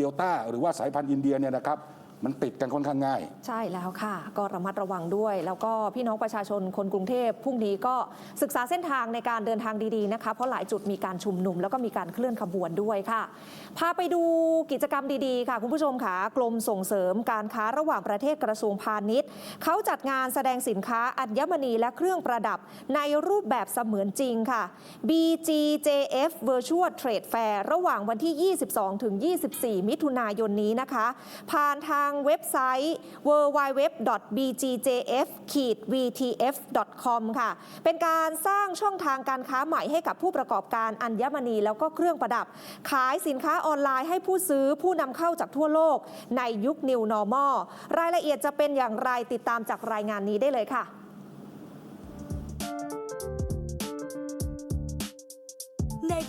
เดลต้าหรือว่าสายพันธุ์อินเดียเนี่ยนะครับ มันติดกันค่อนข้างง่าย ใช่แล้วค่ะ ก็ระมัดระวังด้วย แล้วก็พี่น้องประชาชนคนกรุงเทพพรุ่งนี้ก็ศึกษาเส้นทางในการเดินทางดีๆนะคะเพราะหลายจุดมีการชุมนุม แล้วก็มีการเคลื่อนขบวนด้วยค่ะ พาไปดูกิจกรรมดีๆ ค่ะ คุณผู้ชมค่ะกรมส่งเสริมการค้าระหว่างประเทศกระทรวงพาณิชย์เขาจัดงานแสดงสินค้าอัญมณีและเครื่องประดับในรูปแบบเสมือนจริงค่ะ BGJF Virtual Trade Fair ระหว่างวันที่ 22 ถึง 24 มิถุนายนนี้นะคะ ผ่านทางางเว็บไซต์ www.bgjf-vtf.com ค่ะ เป็นการสร้างช่องทางการค้าใหม่ให้กับผู้ประกอบการอัญมณีแล้วก็เครื่องประดับ ขายสินค้าออนไลน์ให้ผู้ซื้อผู้นำเข้าจากทั่วโลกในยุค New Normal รายละเอียดจะเป็นอย่างไรติดตามจากรายงานนี้ได้เลยค่ะ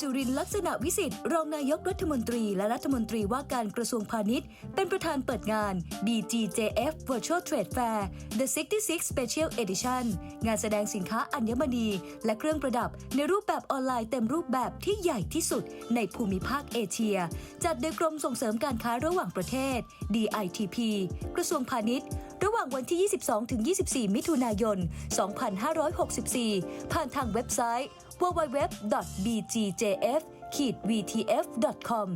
จุรินลักษณะวิสิทธิ์รองนายกรัฐมนตรีและรัฐมนตรีว่าการกระทรวงพาณิชย์ เป็นประธานเปิดงาน BGJF Virtual Trade Fair The 66 Special Edition งานแสดงสินค้าอัญมณี และเครื่องประดับในรูปแบบออนไลน์เต็มรูปแบบที่ใหญ่ที่สุดในภูมิภาคเอเชีย จัดโดยกรมส่งเสริมการค้าระหว่างประเทศ DITP กระทรวงพาณิชย์ ระหว่างวันที่ 22 ถึง 24 มิถุนายน 2564 ผ่านทางเว็บไซต์ www.bgjf-vtf.com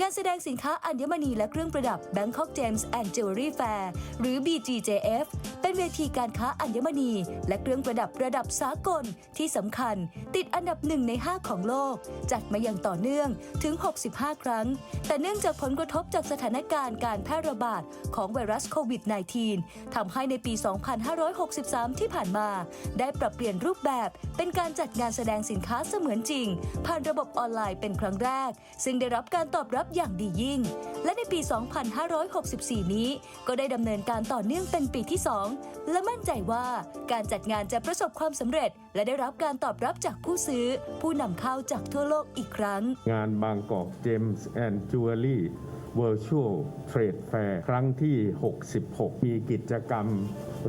งานแสดงสินค้าอัญมณีและเครื่องประดับ Bangkok Gems and Jewelry Fair หรือ BGJF เป็นเวทีการค้าอัญมณี และเครื่องประดับระดับสากลที่สำคัญ ติดอันดับหนึ่งใน 5 ของโลก จัดมาอย่างต่อเนื่องถึง 65 ครั้ง แต่เนื่องจากผลกระทบจากสถานการณ์การแพร่ระบาดของไวรัสโควิด -19 ทำให้ในปี 2563 ที่ผ่านมา ได้ปรับเปลี่ยนรูปแบบเป็นการจัดงานแสดงสินค้าเสมือนจริง ผ่านระบบออนไลน์เป็นครั้งแรก ซึ่งได้รับการตอบรับอย่างดียิ่ง และในปี 2564 นี้ ก็ได้ดำเนินการต่อเนื่องเป็นปีที่ 2 และมั่นใจว่าการจัดงานจะประสบความสำเร็จ และได้รับการตอบรับจากผู้ซื้อ ผู้นำเข้าจากทั่วโลกอีกครั้ง งานบางกอกเจมส์แอนด์จูเวลรี่ Virtual Trade Fair ครั้งที่ 66 มีกิจกรรม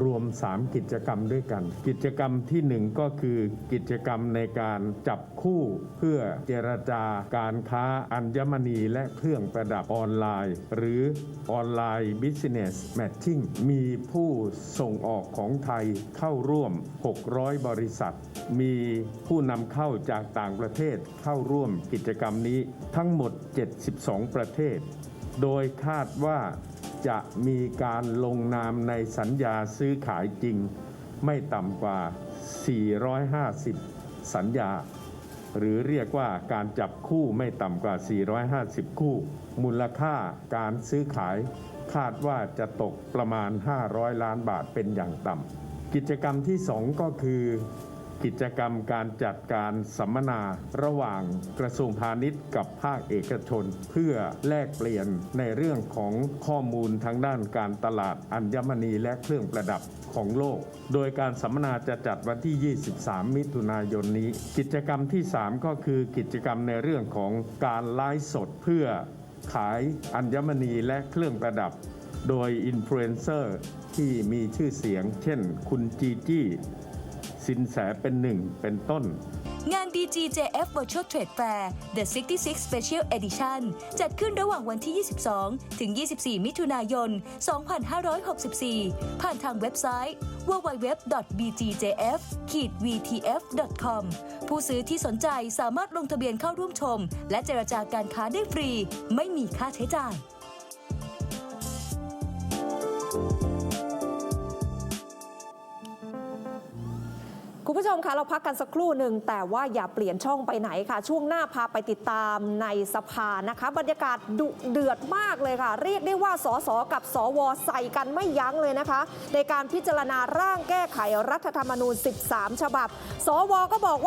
รวม 3 กิจกรรมด้วยกัน กิจกรรมที่ 1 ก็คือกิจกรรมในการจับคู่เพื่อเจรจาการค้าอัญมณีและเครื่องประดับออนไลน์ หรือออนไลน์ Business Matching มีผู้ส่งออกของไทยเข้าร่วม 600 บริษัท มีผู้นำเข้าจากต่างประเทศเข้าร่วมกิจกรรมนี้ทั้งหมด 72 ประเทศ โดยคาดว่าจะมีการลงนามในสัญญาซื้อขายจริง ไม่ต่ำกว่า 450 สัญญา หรือเรียกว่าการจับคู่ไม่ต่ำกว่า 450 คู่ มูลค่าการซื้อขาย คาดว่าจะตกประมาณ 500 ล้านบาทเป็นอย่างต่ำกิจกรรมที่ 2 ก็คือ กิจกรรมการจัดการสัมมนาระหว่างกระทรวงพาณิชย์กับภาคเอกชน เพื่อแลกเปลี่ยนในเรื่องของข้อมูลทางด้านการตลาดอัญมณีและเครื่องประดับของโลก โดยการสัมมนาจะจัดวันที่ 23 มิถุนายนนี้ กิจกรรมที่ 3 ก็คือกิจกรรมในเรื่องของการไลฟ์สดเพื่อขายอัญมณีและเครื่องประดับ โดยอินฟลูเอนเซอร์ที่มีชื่อเสียง เช่น คุณจีจี้ สินแสเป็นหนึ่งเป็นต้น งาน BGJF Virtual Trade Fair The 66 Special Edition จัดขึ้นระหว่างวันที่ 22 ถึง 24 มิถุนายน 2564 ผ่านทางเว็บไซต์ www.bgjf-vtf.com ผู้ซื้อที่สนใจสามารถลงทะเบียนเข้าร่วมชม และเจรจาการค้าได้ฟรี ไม่มีค่าใช้จ่าย ผู้ชมคะเราพักกันสักครู่หนึ่งแต่ว่าอย่าเปลี่ยนช่องไปไหนค่ะ ช่วงหน้าพาไปติดตามในสภานะคะ บรรยากาศดุเดือดมากเลยค่ะ เรียกได้ว่าสสกับสวใส่กันไม่ยั้งเลยนะคะ ในการพิจารณาร่างแก้ไขรัฐธรรมนูญ 13 ฉบับ สวก็บอกว่า